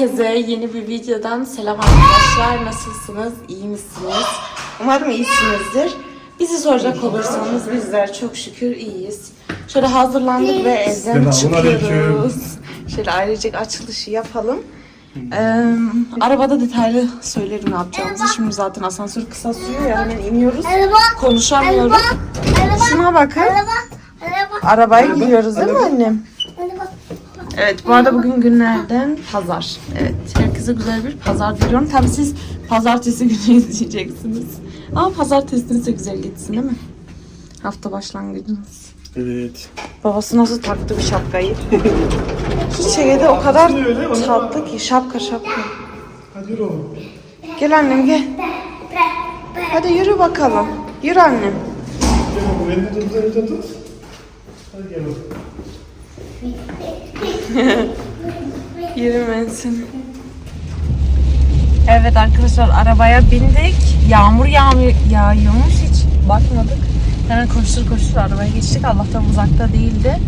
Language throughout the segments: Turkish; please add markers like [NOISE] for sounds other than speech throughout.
Herkese yeni bir videodan selam arkadaşlar. Nasılsınız? İyi misiniz? Umarım iyisinizdir. Bizi soracak olursanız bizler çok şükür iyiyiz. Şöyle hazırlandık ve evden çıkıyoruz. Şöyle ailecek açılışı yapalım. Ee, arabada detaylı söylerim ne yapacağımızı. Şimdi zaten asansör kısa sürüyor ya hemen iniyoruz. Araba, Şuna bakın. araba, araba, Arabaya gidiyoruz değil mi annem? Evet bu arada bugün günlerden pazar. Evet herkese güzel bir pazar diliyorum. Tabii siz pazartesi [LAUGHS] günü izleyeceksiniz. Ama pazartesiniz de güzel geçsin değil mi? Hafta başlangıcınız. Evet. Babası nasıl taktı bir şapkayı? [LAUGHS] Hiç şeyde o kadar tatlı ki şapka şapka. Hadi yürü oğlum. Gel annem gel. Hadi yürü bakalım. Yürü annem. Gel oğlum. Elini tut, elini tut. Hadi gel oğlum. [LAUGHS] Yürümesin. Evet arkadaşlar arabaya bindik. Yağmur yağmıyor, yağıyormuş hiç bakmadık. Hemen koştur koştur arabaya geçtik. Allah'tan uzakta değildi.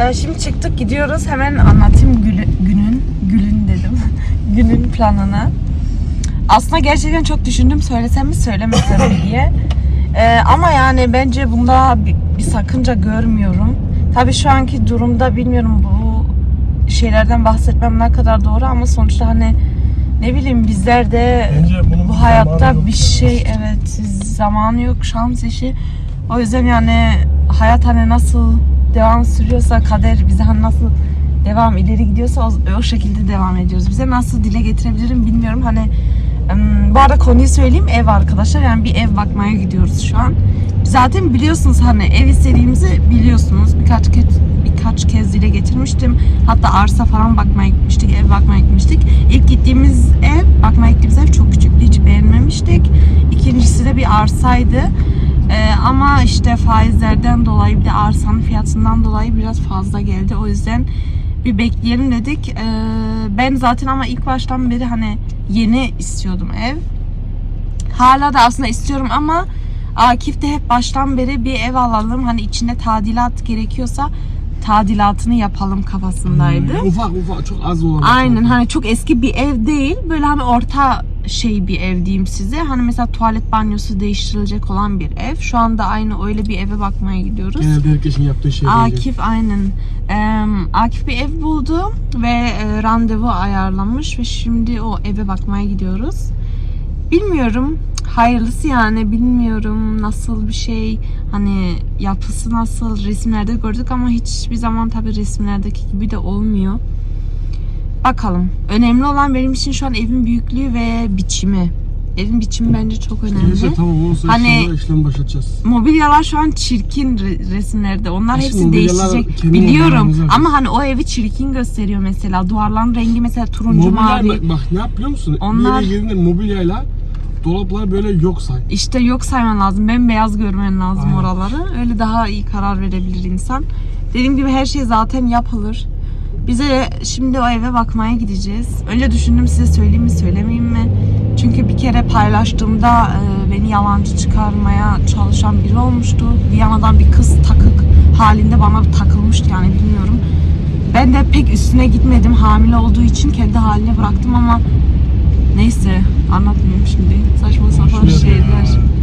Ee, şimdi çıktık gidiyoruz. Hemen anlatayım gülü- günün, gülün dedim. [LAUGHS] günün planını. Aslında gerçekten çok düşündüm söylesem mi söylemesem mi diye. Ee, ama yani bence bunda bir, bir sakınca görmüyorum. Tabii şu anki durumda bilmiyorum bu şeylerden bahsetmem ne kadar doğru ama sonuçta hani ne bileyim bizler de bu hayatta bir şey evet zamanı yok şans işi. O yüzden yani hayat hani nasıl devam sürüyorsa kader bize hani nasıl devam ileri gidiyorsa o, o şekilde devam ediyoruz. Bize nasıl dile getirebilirim bilmiyorum. Hani bu arada konuyu söyleyeyim ev arkadaşlar. Yani bir ev bakmaya gidiyoruz şu an. Zaten biliyorsunuz hani ev istediğimizi biliyorsunuz. Birkaç kez birkaç kez dile getirmiştim. Hatta arsa falan bakmaya gitmiştik, ev bakmaya gitmiştik. İlk gittiğimiz ev, bakmaya gittiğimiz ev çok küçüktü, hiç beğenmemiştik. İkincisi de bir arsaydı. Ee, ama işte faizlerden dolayı bir de arsanın fiyatından dolayı biraz fazla geldi. O yüzden bir bekleyelim dedik. Ee, ben zaten ama ilk baştan beri hani yeni istiyordum ev. Hala da aslında istiyorum ama Akif de hep baştan beri bir ev alalım. Hani içinde tadilat gerekiyorsa tadilatını yapalım kafasındaydı. Hmm, Ufak ufak çok az olan. Aynen hani çok eski bir ev değil. Böyle hani orta şey bir ev diyeyim size. Hani mesela tuvalet banyosu değiştirilecek olan bir ev. Şu anda aynı öyle bir eve bakmaya gidiyoruz. Genelde herkesin yaptığı şey bence. Akif aynen. Ee, Akif bir ev buldu ve e, randevu ayarlamış ve şimdi o eve bakmaya gidiyoruz. Bilmiyorum hayırlısı yani bilmiyorum nasıl bir şey hani yapısı nasıl resimlerde gördük ama hiçbir zaman tabii resimlerdeki gibi de olmuyor. Bakalım. Önemli olan benim için şu an evin büyüklüğü ve biçimi. Evin biçimi bence çok önemli. Neyse tamam olursa Hani- işlem başlatacağız. Mobilyalar şu an çirkin re- resimlerde. Onlar Aslında hepsi mobilyalar değişecek. Biliyorum ama hani o evi çirkin gösteriyor mesela. Duvarların rengi mesela turuncu Mobilya mavi. bak, bak ne yap biliyor musun? Onlar- Bir yere girdiğinde mobilyayla dolaplar böyle yok say. İşte yok sayman lazım. Bembeyaz görmen lazım Aynen. oraları. Öyle daha iyi karar verebilir insan. Dediğim gibi her şey zaten yapılır. Bize şimdi o eve bakmaya gideceğiz. Önce düşündüm size söyleyeyim mi söylemeyeyim mi? Çünkü bir kere paylaştığımda e, beni yalancı çıkarmaya çalışan biri olmuştu. Viyana'dan bir kız takık halinde bana takılmıştı yani bilmiyorum. Ben de pek üstüne gitmedim hamile olduğu için kendi haline bıraktım ama neyse anlatmayayım şimdi. Saçma sapan ver ya.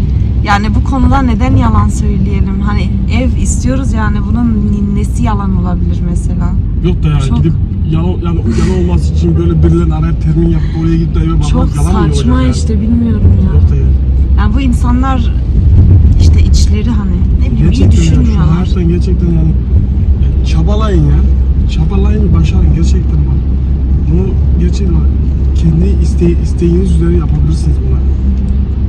Yani bu konuda neden yalan söyleyelim? Hani ev istiyoruz yani bunun nesi yalan olabilir mesela? Yok da yani Çok- gidip yalan, yani yalan olması için böyle birilerinin araya termin yapıp oraya gidip de eve bakmak Çok yalan mı saçma olacak işte bilmiyorum ya? Yok da yani. Yani bu insanlar işte içleri hani ne bileyim iyi Gerçekten ya, şu düşünmüyorlar. hayattan gerçekten yani e, çabalayın ya. Çabalayın başarın gerçekten bak. Bunu gerçekten bak, kendi iste, isteğiniz üzere yapabilirsiniz bunları.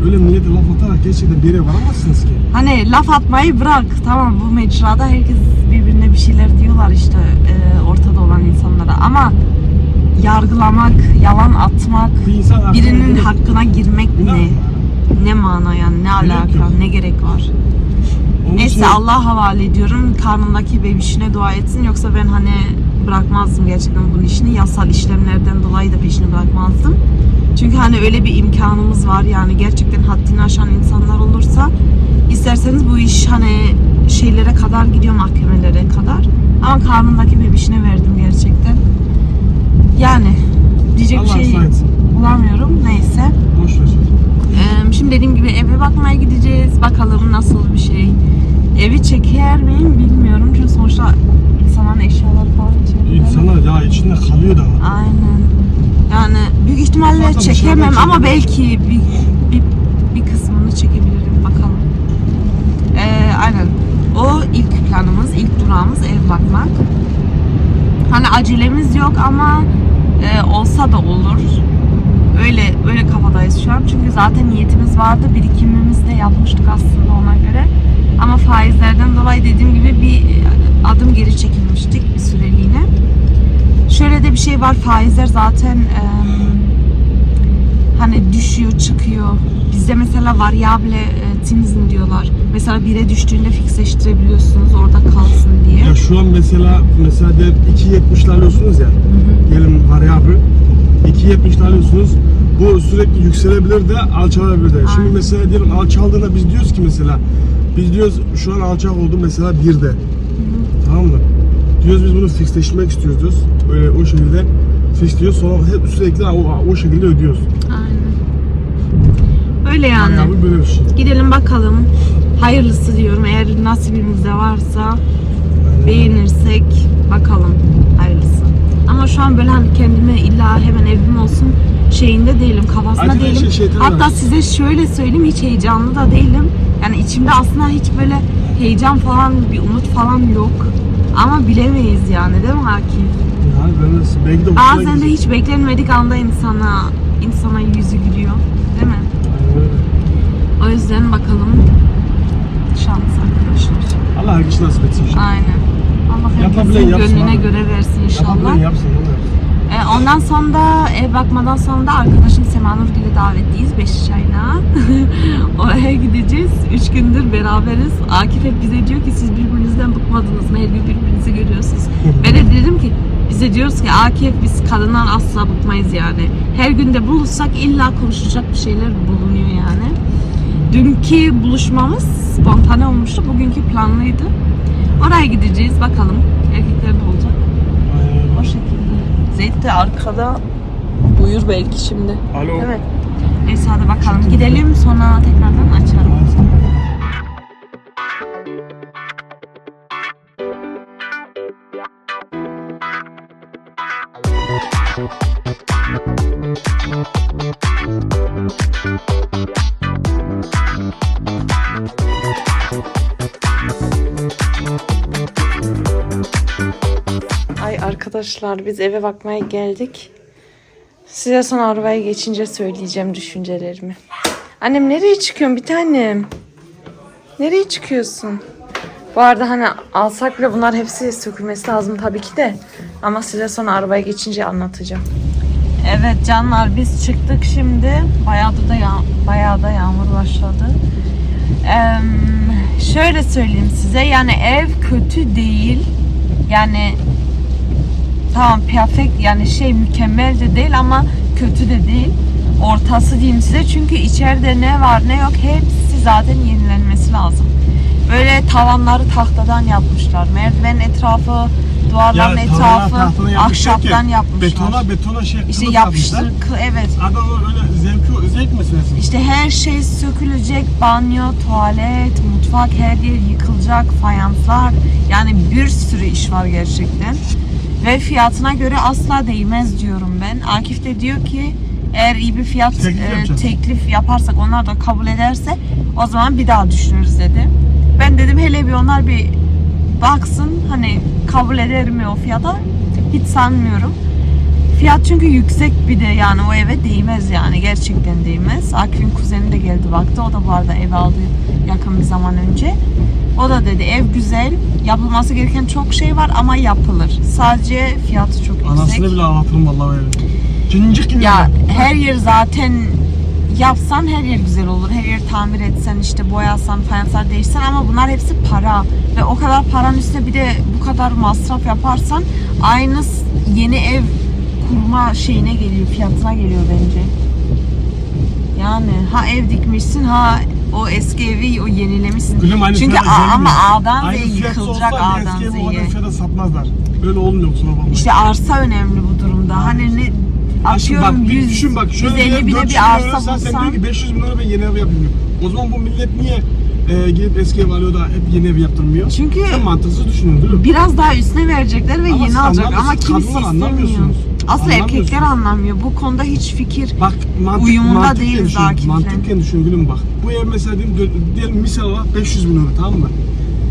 Öyle millete laf atarak gerçekten bir yere varamazsınız ki. Hani laf atmayı bırak. Tamam bu mecrada herkes birbirine bir şeyler diyorlar işte e, ortada olan insanlara ama yargılamak, yalan atmak, Bir insan birinin böyle- hakkına girmek İnan- ne? Ne mana yani ne alaka, yok. ne gerek var? Onun için- Neyse Allah'a havale ediyorum. Karnındaki bebişine dua etsin. Yoksa ben hani bırakmazdım gerçekten bunun işini. Yasal işlemlerden dolayı da peşini bırakmazdım. Çünkü hani öyle bir imkanımız var yani gerçekten haddini aşan insanlar olursa isterseniz bu iş hani şeylere kadar gidiyor mahkemelere kadar. Ama karnındaki bebişine verdim gerçekten. Yani diyecek bir Allah şey ıslah etsin. bulamıyorum. Neyse. Boş ver. Ee, şimdi dediğim gibi eve bakmaya gideceğiz. Bakalım nasıl bir şey. Evi çeker miyim bilmiyorum. Çünkü sonuçta insanların eşyaları falan içeride. İnsanlar ya içinde kalıyor da. Aynen. Yani büyük ihtimalle Zaten çekemem ama çekemem. belki bir, bir, bir kısmını çekebilirim. Bakalım. Ee, aynen. O ilk planımız, ilk durağımız ev bakmak. Hani acelemiz yok ama e, olsa da olur. Öyle öyle kafadayız şu an. Çünkü zaten niyetimiz vardı. Birikimimizi de yapmıştık aslında ona göre. Ama faizlerden dolayı dediğim gibi bir adım geri çekilmiştik bir süreliğine. Şöyle de bir şey var. Faizler zaten e, hani düşüyor, çıkıyor. Bizde mesela variable e, tinizm diyorlar. Mesela bire düştüğünde fiksleştirebiliyorsunuz orada kalsın diye. Ya şu an mesela mesela diğer 2.70'li alıyorsunuz ya. Diyelim varyabı 2.70'li alıyorsunuz. Bu sürekli yükselebilir de alçalabilir de. Şimdi Aynen. mesela diyelim alçaldığında biz diyoruz ki mesela biz diyoruz şu an alçak oldu mesela 1'de. Tamam mı? Diyoruz biz bunu fixleştirmek istiyoruz diyoruz. Öyle o şekilde fixliyoruz. Sonra hep sürekli o, o şekilde ödüyoruz. Aynen. Öyle yani. Varyabı böyle bir şey. Gidelim bakalım. Hayırlısı diyorum. Eğer nasibimizde varsa beğenirsek bakalım. Hayırlısı. Ama şu an böyle hani kendime illa hemen evim olsun şeyinde değilim, kafasında Acele değilim. şey- şeytan Hatta var. size şöyle söyleyeyim hiç heyecanlı da değilim. Yani içimde aslında hiç böyle heyecan falan, bir umut falan yok. Ama bilemeyiz yani değil mi Akif? Yani ben de belki de Bazen de gidecek. hiç beklenmedik anda insana insana yüzü gülüyor. Değil mi? O yüzden bakalım şans arkadaşlar. Allah herkes nasip etsin inşallah. Aynen. Allah Yapabilen herkesin gönlüne göre versin Yapabilen inşallah. yapsın. Ee, ondan sonra da ev bakmadan sonra da arkadaşım Semanur ile davetliyiz Beşiktaş'a. [LAUGHS] Oraya gideceğiz. Üç gündür beraberiz. Akif hep bize diyor ki siz birbirinizden bıkmadınız mı? Her gün birbirinizi görüyorsunuz. [LAUGHS] ben de dedim ki bize diyoruz ki Akif biz kadınlar asla bıkmayız yani. Her günde buluşsak illa konuşacak bir şeyler bulunuyor yani. Dünkü buluşmamız spontane olmuştu. Bugünkü planlıydı. Oraya gideceğiz bakalım. Erkekler de olacak. O şekilde. Zeyt de arkada uyur belki şimdi. Alo. Mi? Neyse hadi bakalım gidelim sonra tekrardan açarım. Arkadaşlar biz eve bakmaya geldik. Size son arabaya geçince söyleyeceğim düşüncelerimi. Annem nereye çıkıyorsun bir tanem? Nereye çıkıyorsun? Bu arada hani alsak bile bunlar hepsi sökülmesi lazım tabii ki de. Ama size sonra arabaya geçince anlatacağım. Evet canlar biz çıktık şimdi. Bayağı da, ya bayağı da yağmur başladı. Eee, şöyle söyleyeyim size yani ev kötü değil. Yani tamam perfect yani şey mükemmel de değil ama kötü de değil. Ortası diyeyim size çünkü içeride ne var ne yok hepsi zaten yenilenmesi lazım. Böyle tavanları tahtadan yapmışlar. Merdiven etrafı, duvarların Ya, etrafı yapmışlar ki, ahşaptan yapmışlar. Betona betona şey işte yapmışlar. evet. Adam öyle zevki zevk meselesi. İşte her şey sökülecek. Banyo, tuvalet, mutfak her yer yıkılacak. Fayanslar. Yani bir sürü iş var gerçekten. Ve fiyatına göre asla değmez diyorum ben. Akif de diyor ki eğer iyi bir fiyat Teklif e, teklif yaparsak onlar da kabul ederse o zaman bir daha düşünürüz dedi. Ben dedim hele bir onlar bir baksın hani kabul eder mi o fiyata hiç sanmıyorum. Fiyat çünkü yüksek bir de yani o eve değmez yani gerçekten değmez. Akif'in kuzeni de geldi baktı. O da bu arada ev aldı bir zaman önce. O da dedi ev güzel. Yapılması gereken çok şey var ama yapılır. Sadece fiyatı çok yüksek. Anasını bile ağlatırım vallahi öyle. Cincik gibi. Ya her yer zaten yapsan her yer güzel olur. Her yer tamir etsen işte boyasan, fayanslar değişsen ama bunlar hepsi para. Ve o kadar paranın üstüne bir de bu kadar masraf yaparsan aynı yeni ev kurma şeyine geliyor, fiyatına geliyor bence. Yani ha ev dikmişsin ha o eski evi o yenilemişsin. Gülüm aynı Çünkü fiyata a- ama A'dan Aynı Z'ye fiyatı yıkılacak olsa bir A'dan eski ev o kadar Z'ye. fiyata satmazlar. Öyle olmuyor kusura bakma. İşte arsa önemli bu durumda. Hani ne Atıyorum bak, bir 100, düşün bak şöyle 150 bir bine 400 bir arsa arsa sen bulsan. diyor ki 500 bin lira ben yeni ev yapayım diyor. O zaman bu millet niye e, gidip eski ev alıyor da hep yeni ev yaptırmıyor? Çünkü Sen mantıksız düşünüyorsun değil mi? biraz daha üstüne verecekler ve yeni siz alacak ama kimse kadınlar istemiyor. anlamıyorsunuz. Aslı erkekler anlamıyor. Bu konuda hiç fikir Bak mantık, Uyumunda mantıken değiliz Akif'le. Mantıken düşün gülüm bak. Bu ev mesela diyelim, diyelim misal olarak 500 bin euro tamam mı?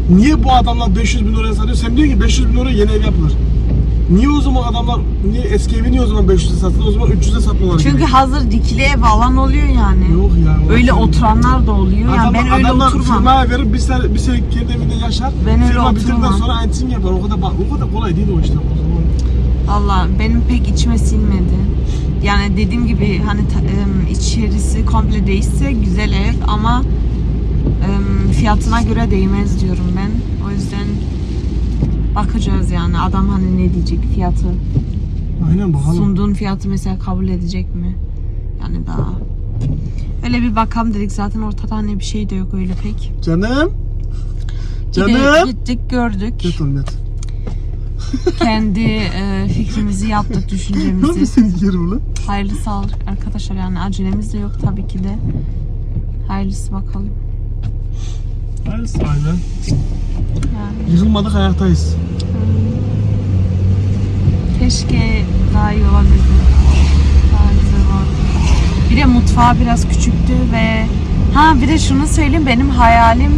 Niye bu adamlar 500 bin liraya satıyor? Sen diyorsun ki 500 bin liraya yeni ev yapılır. Niye o zaman adamlar, niye eski evi niye o zaman 500'e satılır? O zaman 300'e satmaları Çünkü gerekiyor. hazır dikili ev alan oluyor yani. Yok ya. Öyle şey- oturanlar da oluyor. Yani Adamlar, ben öyle adamlar oturmam. firmaya verir bir sene, bir sene kendi evinde yaşar. Ben öyle Firma bitirdikten oturmam. sonra aynısını yapar. O kadar, bak- o kadar kolay değil o işte. O zaman. Allah benim pek içime sinmedi. Yani dediğim gibi hani içerisi komple değişse güzel ev ama fiyatına göre değmez diyorum ben. O yüzden bakacağız yani adam hani ne diyecek fiyatı. Aynen bakalım. Sunduğun fiyatı mesela kabul edecek mi? Yani daha öyle bir bakalım dedik zaten ortada hani bir şey de yok öyle pek. Canım. Gide- Canım. gittik gördük. Ol net. Kendi e, fikrimizi yaptık, Ne düşüncemizi. yapıyorsun lan? Hayırlı sağlık arkadaşlar yani acelemiz de yok tabii ki de. Hayırlısı bakalım. Hayırlısı aynen. Yani, Yıkılmadık ayaktayız. keşke daha iyi olabilirdi. Daha güzel olurdu. Bir de mutfağı biraz küçüktü ve ha bir de şunu söyleyeyim benim hayalim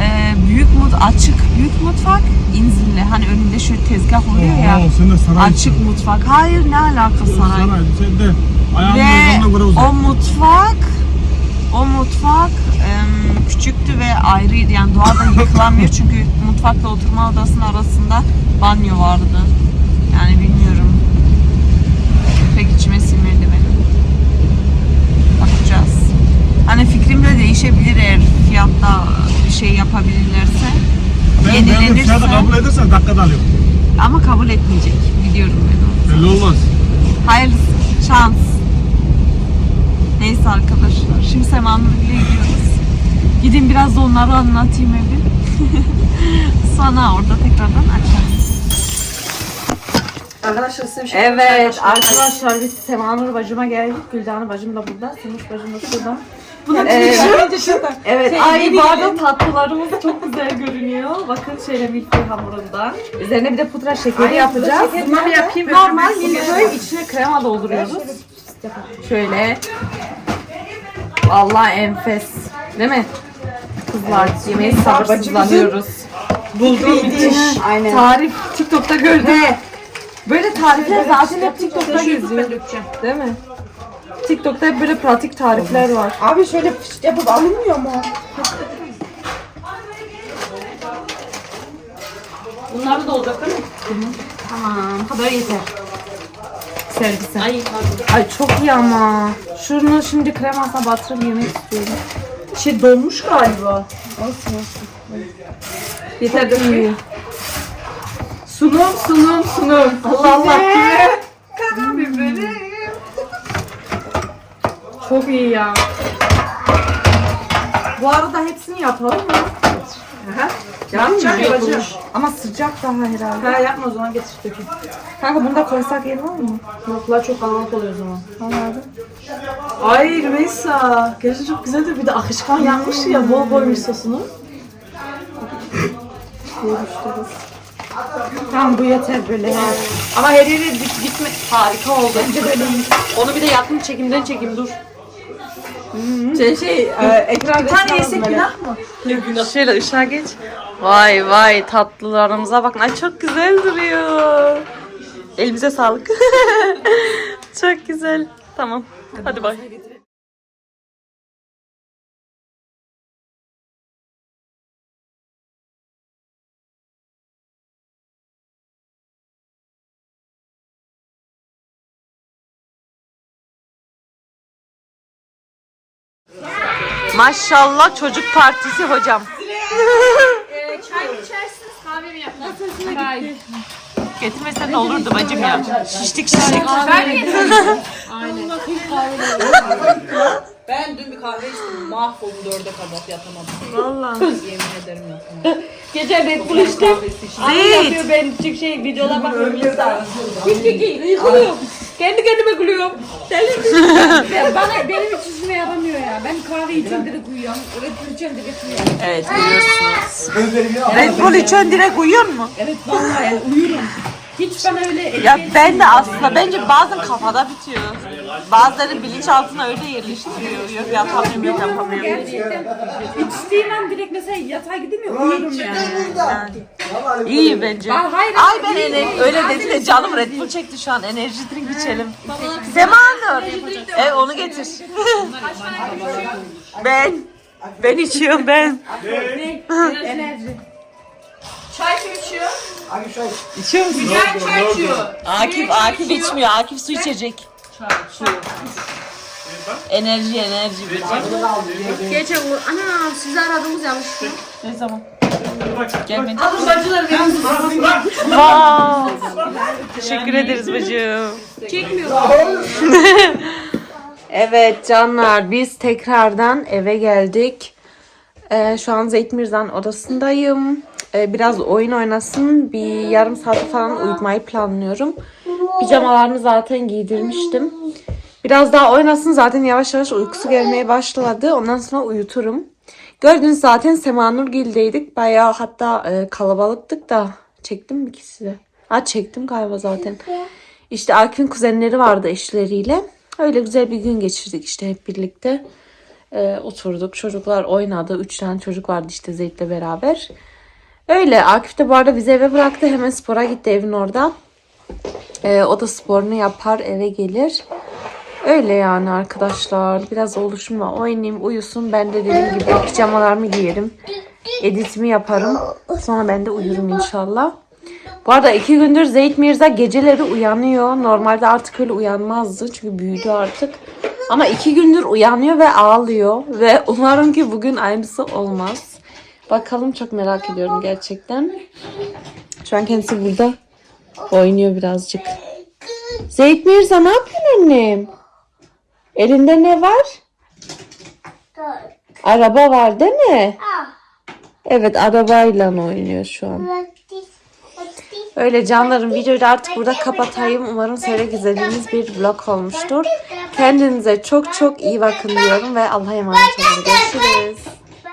e, büyük mut açık büyük mutfak inzilli hani önünde şöyle tezgah oluyor ya Oo, sen de saray açık mutfak hayır ne alaka saray Saray. Sen de ayağının göre o mutfak o mutfak em, küçüktü ve ayrıydı yani doğadan [LAUGHS] yıkılamıyor çünkü mutfakla oturma odasının arasında banyo vardı. Yani bilmiyorum. Pek içime sinmedi benim. Bakacağız. Hani fikrim de değişebilir eğer fiyatta yapabilirlerse. Ben Yenilenirse fiyatı kabul edersen dakikada alıyorum. ama kabul etmeyecek. Biliyorum ben onu. Belli olmaz. Hayırlısı. Şans. Neyse arkadaşlar. Şimdi Semanur'a gidiyoruz. Gidin biraz da onları anlatayım evi. [LAUGHS] Sonra orada tekrardan açarız. Arkadaşlar size bir şey Evet arkadaşlar biz Semanur bacıma geldik. Güldanı bacım da burada. Semuş bacım da şurada. Buna bir Evet. şey. Evet, Şey, ay bu arada tatlılarımız çok güzel görünüyor. Bakın şöyle milföy hamurundan. Üzerine bir de pudra şekeri Ay, yapacağız. Bunları yapayım. Normal milföy. içine krema dolduruyoruz. Şöyle. Vallahi enfes. Değil mi? Kızlar yemeği sabırsızlanıyoruz. Bulduğum için Aynen. tarif TikTok'ta gördüm. Böyle tarifler zaten hep TikTok'ta geziyor. Değil mi? TikTok'ta hep böyle pratik tarifler var. Abi şöyle fışt yapıp alınmıyor mu? Bunlar da olacak değil mi? Tamam. Kadar yeter. Servise. Ay pardon. Ay çok iyi ama. Şunu şimdi kremasına batırıp yemek istiyorum. Şey donmuş galiba. Yeter değil. Sunum sunum sunum. Allah Allah. Çok iyi ya. Bu arada hepsini yapalım mı? Yapacak yapılmış. Ama sıcak daha herhalde. Ha yapma o zaman getir dökün. Kanka bunu da koysak yer var mı? Yoklar çok kalabalık oluyor o zaman. Anladım. Ay Rümeysa. Gerçekten çok güzeldir. Bir de akışkan yapmış ya bol koymuş sosunu. Tamam bu yeter böyle. Ama her yere gitme. Harika oldu. Onu bir de yakın çekimden çekim dur. Şey şey ekran Bir tane yesek günah mı? Şöyle ışığa geç. Vay vay tatlılarımıza bakın. Ay çok güzel duruyor. Elimize sağlık. [LAUGHS] çok güzel. Tamam. Hadi bay. Maşallah çocuk partisi hocam. [LAUGHS] Çay mı içersiniz, kahve mi yaparsınız? Çay. Getirmesen olurdu bacım ya. Şiştik şiştik. Kahve mi getirdin? [LAUGHS] Ben dün bir kahve içtim. Mahvoldum dörde kadar yatamadım. Vallahi. Yemin ederim yatamadım. Gece Red Bull içtim. Zeyt. yapıyor ben çık şey videolar bakıyorum bir saat. Kendi kendime gülüyorum. ben, [LAUGHS] bana, benim hiç yüzüme yaramıyor ya. Ben kahve içiyorum direkt uyuyorum. Red Bull içiyorum direkt uyuyorum. Evet görüyorsunuz. Red Bull içen direkt uyuyor mu? Evet vallahi yani uyurum. Hiç bana öyle Ya ben de aslında bence bazen kafada bitiyor. Bazıları bilinçaltına öyle yerleştiriyor. Yok yapamıyorum yok yapamıyorum. gerçekten içtiğim an direkt mesela yatağa gideyim ya uyurum yani. İyi bence. Aa, hayır, Ay ben hayır, ener- öyle dedi de canım Red Bull çekti şu an. Enerji drink içelim. Semanur. E onu getir. ben. Ben içiyorum ben. Enerji. Çay kim içiyor? İçiyor musun? Ben çay içiyor. Akif, Akif içmiyor. Akif su içecek. Su. Enerji, enerji. Geçen bu. Ana sizi aradığımız yanlış. Ne zaman? Gelmedi. Bacılar benim Wow. Teşekkür ederiz bacım. Çekmiyor. [LAUGHS] Evet canlar biz tekrardan eve geldik. Ee, şu an Zeyt Mirza'nın odasındayım. Ee, biraz oyun oynasın. Bir yarım saat falan uyutmayı planlıyorum. Pijamalarını zaten giydirmiştim. Biraz daha oynasın zaten yavaş yavaş uykusu gelmeye başladı. Ondan sonra uyuturum. Gördünüz zaten Semanurgil'deydik. Bayağı hatta e, kalabalıktık da. Çektim mi ki size? Ha çektim galiba zaten. İşte Akif'in kuzenleri vardı eşleriyle. Öyle güzel bir gün geçirdik işte hep birlikte. Ee, oturduk. Çocuklar oynadı. Üç tane çocuk vardı işte Zeyt'le beraber. Öyle. Akif de bu arada bizi eve bıraktı. Hemen spora gitti evin orada. Ee, o da sporunu yapar eve gelir. Öyle yani arkadaşlar. Biraz oluşumla oynayayım, uyusun. Ben de dediğim gibi pijamalarımı giyerim. Editimi yaparım. Sonra ben de uyurum inşallah. Bu arada iki gündür Zeyt Mirza geceleri uyanıyor. Normalde artık öyle uyanmazdı. Çünkü büyüdü artık. Ama iki gündür uyanıyor ve ağlıyor. Ve umarım ki bugün aynısı olmaz. Bakalım çok merak ediyorum gerçekten. Şu an kendisi burada oynuyor birazcık. Zeyt Mirza ne yapıyorsun annem? Elinde ne var? Araba var değil mi? Evet arabayla oynuyor şu an. Öyle canlarım videoyu da artık burada kapatayım. Umarım severek izlediğiniz bir vlog olmuştur. Kendinize çok çok iyi bakın diyorum ve Allah'a emanet olun. Görüşürüz.